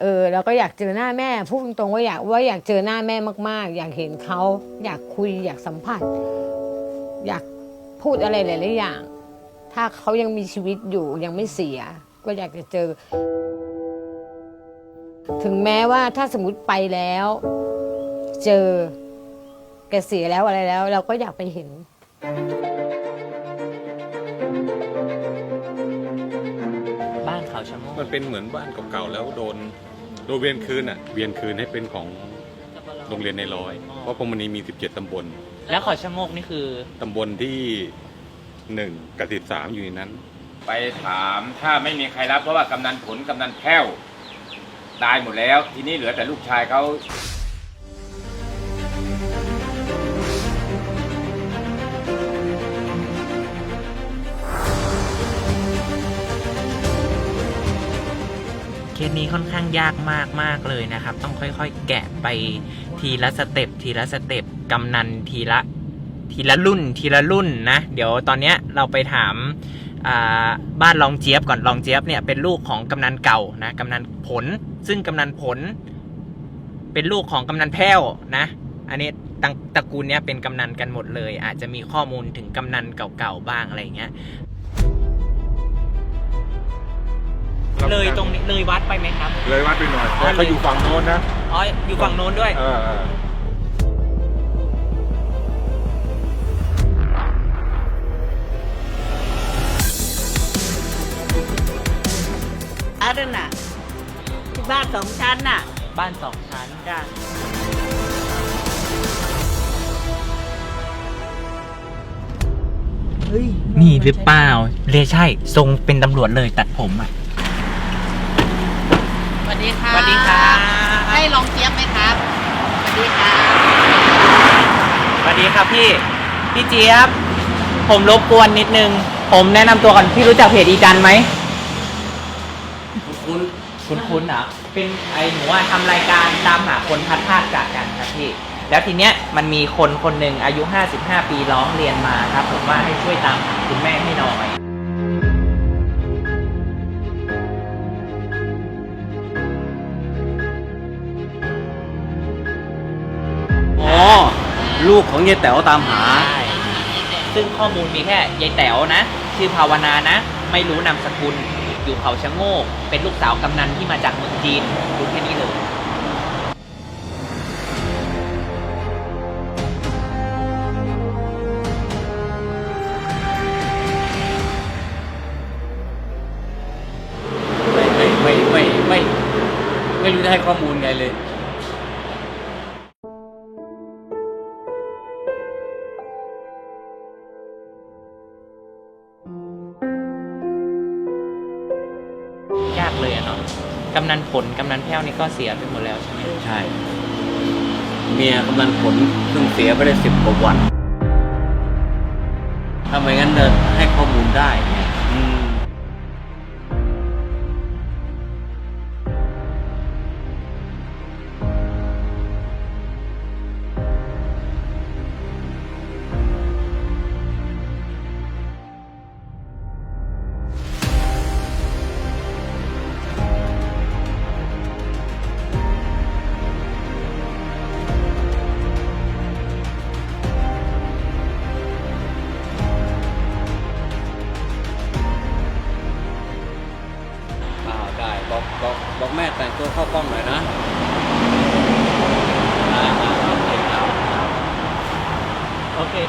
เออเราก็อยากเจอหน้าแม่พูดตรงๆว่าอยากว่าอยากเจอหน้าแม่มาก ๆ อยากเห็นเขาอยากคุยอยากสัมผัส อยากพูดอะไรหลายๆอย่าง ถ้าเขายังมีชีวิตอยู่ยังไม่เสีย ก็อยากจะเจอ ถึงแม้ว่าถ้าสมมติไปแล้ว เจอแกเสียแล้วอะไรแล้ว เราก็อยากไปเห็น มันเป็นเหมือนบ้านเก่าๆแล้วโดนโดนเวียนคืนอะเวียนคืนให้เป็นของโรงเรียนในร้อย เพราะพรหมณีมี 17 ตำบล แล้วเขาชะโงกนี่คือ ตำบลที่หนึ่งกับสิบสามอยู่ในนั้น ไปถามถ้าไม่มีใครรับเพราะว่ากำนันผลกำนันแพ้วตายหมดแล้ว ทีนี้เหลือแต่ลูกชายเขา นี้ค่อนข้างยากมากมากเลยนะครับ ต้องค่อยๆ แกะไปทีละสเต็ปทีละสเต็ปกำนันทีละทีละรุ่นทีละรุ่นนะ เดี๋ยวตอนเนี้ยเราไปถามาบ้านรองเจี๊ยบก่อนรองเจี๊ยบเนี่ยเป็นลูกของกำนันเก่านะกำนันผล ซึ่งกำนันผล เป็นลูกของกำนันแพ้วนะ อันนี้ตระกูลเนี้ยเป็นกำนันกันหมดเลย อาจจะมีข้อมูลถึงกำนันเก่าๆบ้างอะไรเงี้ย เลยตรงนี้เลยวัดไปไหมครับ เลยวัดไปหน่อยอ๋อเขาอยู่ฝั่งโน้นนะอ๋ออยู่ฝั่งโน้นด้วย เออเอออันนั้นน่ะที่บ้านสองชั้นน่ะบ้านสองชั้น จ้ะนี่หรือเปล่าเรียใช่ ทรงเป็นตำรวจเลยตัดผมอะส วัสดีค่ะสวัสดีครับให้ลองเจี๊ยบไหมครับ สวัสดีค่ะสวัสดีครับพี่ พี่เจี๊ยบ ผมรบกวนนิดนึง ผมแนะนำตัวก่อน พี่รู้จักเพจอีจันไหม คุณคุณคุณเหรอเป็นไอหนูว่าทำรายการตามหาคนพัดพลาดจากกันครับพี่ แล้วทีเนี้ยมันมีคนคนหนึ่งอายุ 55 ปีร้องเรียนมาครับ ผมว่าให้ช่วยตามหาคุณแม่ให้หน่อย ลูกของยายแต๋วตามหา ใช่ซึ่งข้อมูลมีแค่ยายแต๋วนะ ชื่อภาวนานะ ไม่รู้นามสกุล อยู่เขาชะโงก เป็นลูกสาวกำนันที่มาจากเมืองจีนรู้แค่นี้เลย ไม่ไม่ไม่ไม่ไม่ไม่รู้จะให้ข้อมูลไงเลย กำนันผลกำนันแพ้วนี่ก็เสียไปหมดแล้วใช่ไหมใช่ เมียกำลังผลเพิ่งเสียไปได้สิบกว่าวัน ถ้าไม่งั้นเดินให้ข้อมูลได้อืม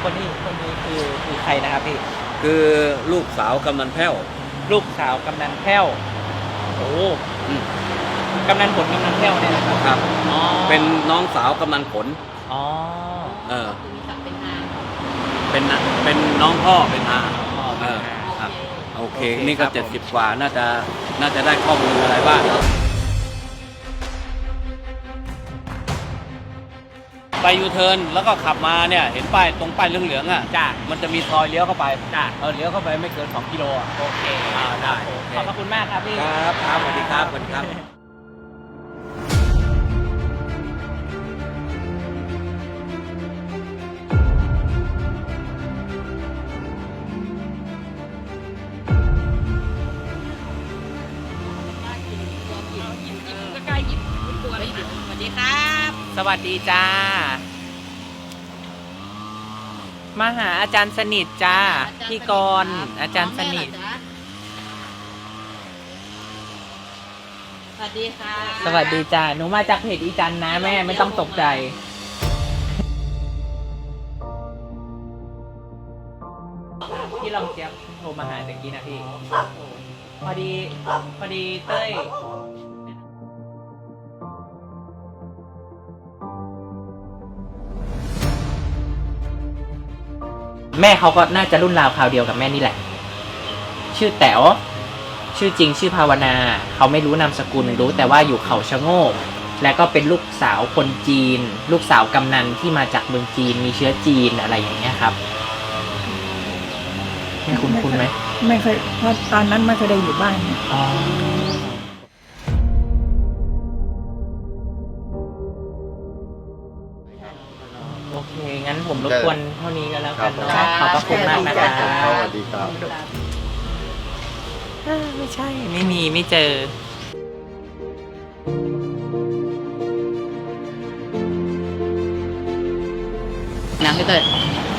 โอเคคนนี้คนนี้คือคือใครนะครับพี่ คือลูกสาวกำนันแพ้วลูกสาวกำนันแพ้วโอ้อืมกำนันผลกำนันแพ้วเนี่ยนะครับครับ อ๋อเป็นน้องสาวกำนันผล อ๋อเออเป็นนะเป็นน้องพ่อเป็นอาเออ ครับ โอเค โอเคนี่ก็ครับผม เจ็ดสิบกว่าน่าจะน่าจะได้ข้อมูลอะไรบ้าง ไปยูเทิร์นแล้วก็ขับมาเนี่ยเห็นป้ายตรงป้ายเหลืองๆอะจ้ามันจะมีซอยเลี้ยวเข้าไปจ้าเออเลี้ยวเข้าไปไม่เกิน 2 กิโลอะโอเคอ่าได้โอเคขอบพระคุณมากครับพี่ครับครับสวัสดีครับสวัสดีครับใกล้สวัสดีจ้า มาหาอาจารย์สนิทจ้าพี่กรณ์อาจารย์สนิท สวัสดีค่ะ สวัสดีจ้าหนูมาจากเพจอีจันนะแม่ไม่ต้องตกใจ พี่ลองเจี๊ยบโทรมาหาตะกี้นะพี่ พอดี พอดีเต้ย แม่เขาก็น่าจะรุ่นราวคราวเดียวกับแม่นี่แหละ ชื่อแต๋วชื่อจริงชื่อภาวนา เขาไม่รู้นามสกุลรู้แต่ว่าอยู่เขาชะโงก และก็เป็นลูกสาวคนจีน ลูกสาวกำนันที่มาจากเมืองจีนมีเชื้อจีนอะไรอย่างเงี้ยครับแม่คุณคุณไหมไม่เคยเพราะตอนนั้นไม่เคยได้อยู่บ้านเนี่ยอ๋อ อเคงั้นผมรบกวนเท่านี้ก็แล้วกันเนาะขอบพระคุณมากนะครับสวัสดีครับอ่าไม่ใช่ ไม่มีไม่เจอนะพี่เต้ย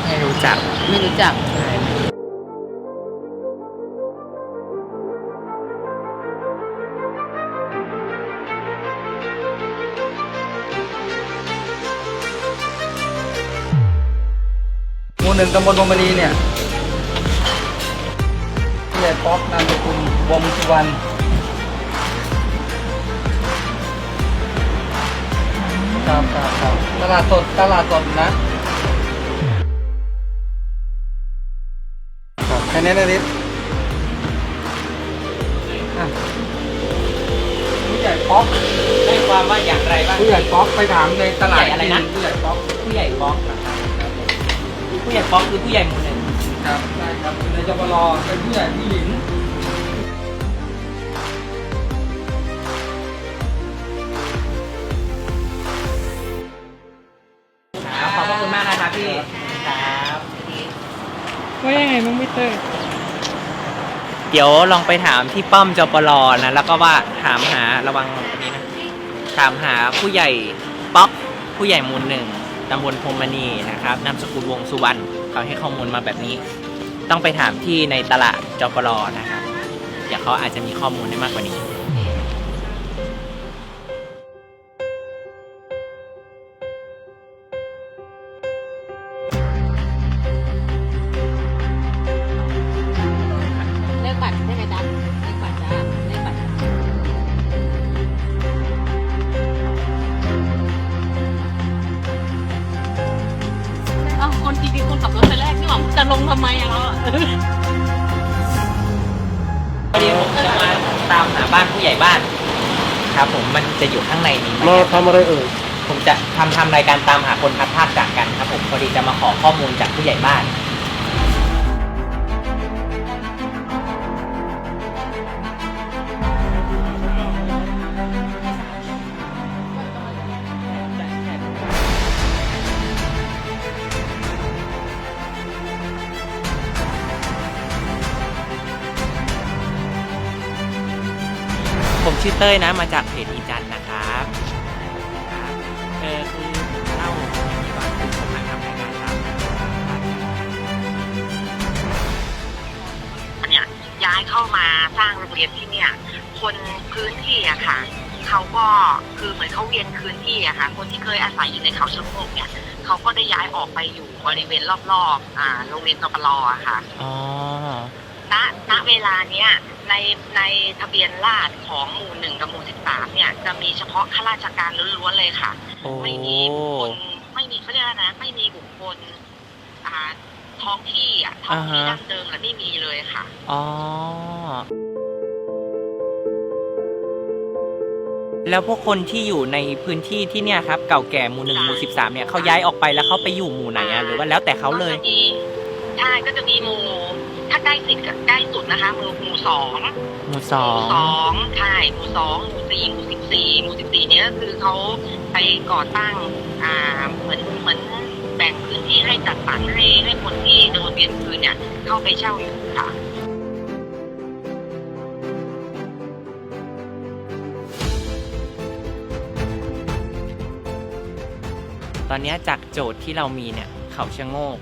ไม่รู้จัก ไม่รู้จัก หมู่หนึ่งตำบลบงมณีเนี่ยพี่ใหญ่ป๊อกนามสกุลวงสุวรรณครับครับครับตลาดสดตลาดสดนะครับแค่นี้นะนิดอะผู้ใหญ่ป๊อกได้ความว่าอย่างไรบ้างผู้ใหญ่ป๊อกไปถามในตลาดผู้ใหญ่อะไรนะผู้ใหญ่ป๊อกผู้ใหญ่ป๊อก ผู้ใหญ่ป๊อกคือผู้ใหญ่หมู่หนึ่งครับใช่ครับในจปรเป็นผู้ใหญ่ผู้หญิงครับขอบพระคุณมากนะครับพี่ครับว่ายังไงมึงไม่เตยเดี๋ยวลองไปถามที่ป้อมจปรนะแล้วก็ว่าถามหาระวังตรงนี้นะถามหาผู้ใหญ่ป๊อกผู้ใหญ่หมูลหนึ่ง ตำบลพรมณีนะครับนามสกุลวงสุวรรณเขาให้ข้อมูลมาแบบนี้ ต้องไปถามที่ในตลาดจปรนะครับเดี๋ยวเขาอาจจะมีข้อมูลได้มากกว่านี้ ลงทำไมอะเราอะพอดีผมจะมาตามหาบ้านผู้ใหญ่บ้าน ครับ ผมมันจะอยู่ข้างในนี้ไหมมาทำอะไรเอ่ยผมจะทำทำรายการตามหาคนพัดพลาดจากกันครับ ผมพอดีจะมาขอข้อมูลจากผู้ใหญ่บ้าน ผมชื่อเต้ยนะมาจากเพจอีจันนะครับครับเออคือผมเล่าอย่างนี้ก่อนคือผมมาทำรายการตามหาคนพัดพลาดจากกันเนี่ยย้ายเข้ามาสร้างโรงเรียนที่เนี่ย คนพื้นที่อะค่ะเขาก็คือเหมือนเขาเวียนคืนที่อะค่ะ คนที่เคยอาศัยอยู่ในเขาชะโงกเนี่ยเขาก็ได้ย้ายออกไปอยู่บริเวณรอบๆอ่าโรงเรียนกปรอะค่ะอ๋อ ณณเวลาเนี้ยในในทะเบียนราษฎรของหมู่หนึ่งกับหมู่สิบสามเนี่ยจะมีเฉพาะข้าราชการล้วนๆเลยค่ะ โอ้ไม่มีบุคคลไม่มีเขาเรียกอะไรนะ ไม่มีบุคคลอ่าท้องที่อะท้องที่ดั้งเดิมและไม่มีเลยค่ะ อ๋อ แล้วพวกคนที่อยู่ในพื้นที่ที่เนี่ยครับ เก่าแก่หมู่หนึ่งหมู่สิบสามเนี่ยเขาย้ายออกไปแล้วเขาไปอยู่หมู่ไหนอะหรือว่าแล้วแต่เขาเลย ก็จะมีใช่ก็จะมีหมู่ ถ้าใกล้สิกับใกล้สุดนะคะหมู่หมู่สองหมู่สอหมู่งสองใช่หมู่สองหมู่สี่หมู่สิบสี่หมู่สิบสี่เนี้ยก็คือเขาไปก่อตั้งอ่าเหมือนเหมือนแบ่งพื้นที่ให้จัดสรรให้ให้คนที่โดนเวียนคืนเนี่ยเข้าไปเช่าอยู่ค่ะ ตอนเนี้ยจากโจทย์ที่เรามีเนี่ย เขาชะโงก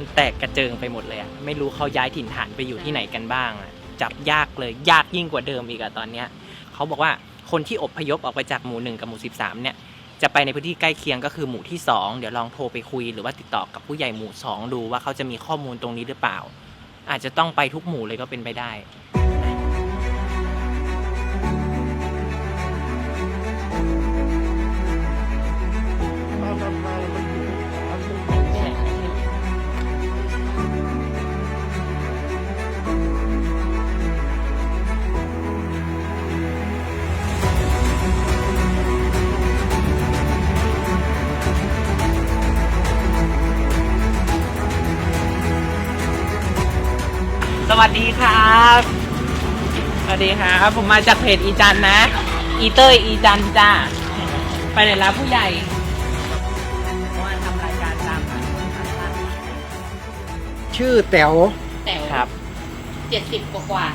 มันแตกกระเจิงไปหมดเลยอะไม่รู้เขาย้ายถิ่นฐานไปอยู่ที่ไหนกันบ้างอะจับยากเลยยากยิ่งกว่าเดิมอีกอะตอนเนี้ยเขาบอกว่าคนที่อพยพออกไปจากหมู่หนึ่งกับหมู่สิบสามเนี่ย จะไปในพื้นที่ใกล้เคียงก็คือหมู่ที่สองเดี๋ยวลองโทรไปคุยหรือว่าติดต่อกับผู้ใหญ่หมู่สองดูว่าเขาจะมีข้อมูลตรงนี้หรือเปล่า อาจจะต้องไปทุกหมู่เลยก็เป็นไปได้ สวัสดีครับ สวัสดีครับ ผมมาจากเพจอีจันนะ อีเตอร์อีจันจ้า ไปไหนแล้วผู้ใหญ่ว่าทำรายการตามชื่อแต๋วแต่ครับ เจ็ดสิบกว่า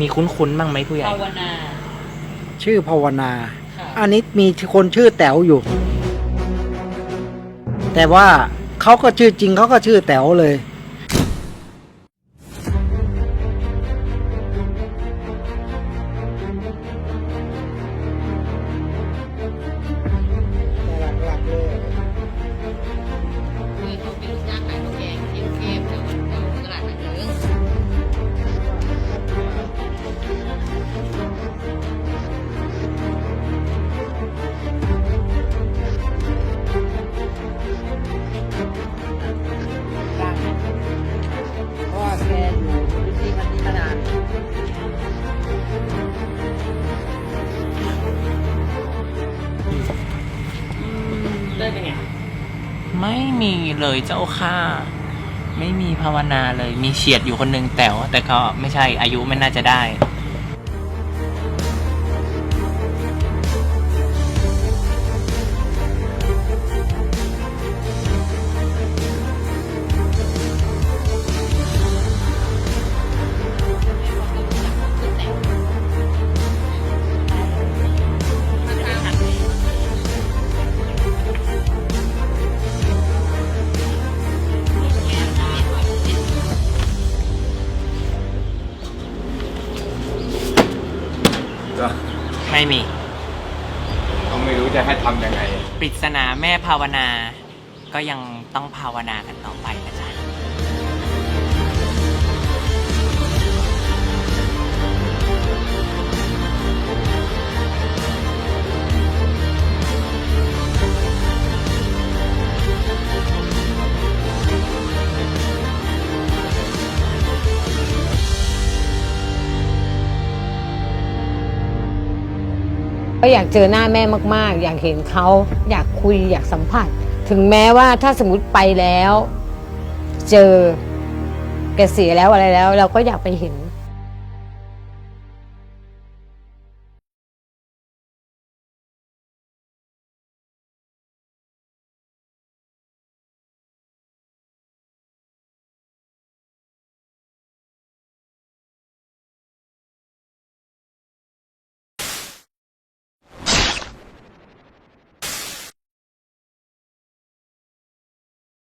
มีคุ้นๆบ้างไหมผู้ใหญ่ ภาวนาชื่อภาวนา ค่ะอันนี้มีคนชื่อแต๋วอยู่ แต่ว่าเขาก็ชื่อจริงเขาก็ชื่อแต๋วเลย เลยเจ้าค่ะ ไม่มีภาวนาเลยมีเฉียดอยู่คนหนึ่งแต่วแต่ก็ไม่ใช่อายุไม่น่าจะได้ ปริศนาแม่ภาวนา ก็ยังต้องภาวนากันต่อไป ก็อยากเจอหน้าแม่มากๆ อยากเห็นเขาอยากคุยอยากสัมผัส ถึงแม้ว่าถ้าสมมติไปแล้ว เจอแกเสียแล้วอะไรแล้ว เราก็อยากไปเห็น